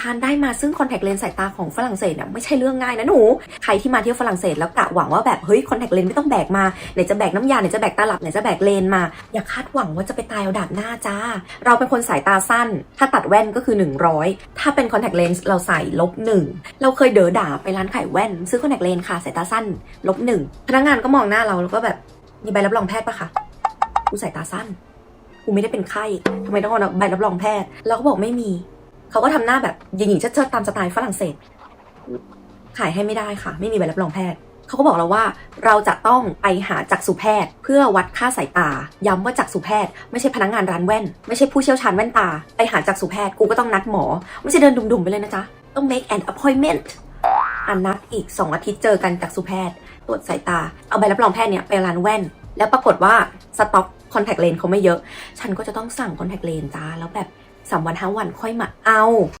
ทานได้มาซึ่งคอนแทคเลนส์สายตาของฝรั่งเศสเนี่ยไม่ใช่เรื่องง่ายนะหนู ใครที่มาเที่ยวฝรั่งเศสแล้วกะหวังว่าแบบเฮ้ยคอนแทคเลนส์ไม่ต้องแบกมาไหนจะแบกน้ำยาไหนจะแบกตาหลับไหนจะแบกเลนส์มา อย่าคาดหวังว่าจะไปตายเอาดาบหน้าจ้า เราเป็นคนสายตาสั้น ถ้าตัดแว่นก็คือ 100 ถ้าเป็นคอนแทคเลนส์เราใส่ลบหนึ่งเราเคยเด๋อด่าไปร้านขายแว่น ซื้อคอนแทคเลนส์ค่ะสายตาสั้นลบหนึ่งพนักงานก็มองหน้าเราแล้วก็แบบมีใบรับรองแพทย์ปะคะกูสายตาสั้นกูไม่ได้เป็นไข้ทำไมต้องเอาใบรับรองแพทย์เราก็บอกไม่มี เขาก็ทำหน้าแบบหญิงๆเชิดๆตามสไตล์ฝรั่งเศส ขายให้ไม่ได้ค่ะ ไม่มีใบรับรองแพทย์เขาก็บอกเราว่าเราจะต้องไปหาจักษุแพทย์ เพื่อวัดค่าสายตา ย้ำว่าจักษุแพทย์ ไม่ใช่พนักงานร้านแว่น ไม่ใช่ผู้เชี่ยวชาญแว่นตา ไปหาจักษุแพทย์กูก็ต้องนัดหมอ ไม่ใช่เดินดุ่มๆไปเลยนะจ๊ะ ต้อง make an appointment อันนัดอีก 2 อาทิตย์เจอกันจักษุแพทย์ ตรวจสายตา เอาใบรับรองแพทย์เนี่ยไปร้านแว่น แล้วปรากฏว่าสต็อกคอนแทคเลนส์เขาไม่เยอะ ฉันก็จะต้องสั่งคอนแทคเลนส์จ้าแล้วแบบ สามวันห้าวันค่อยมาเอา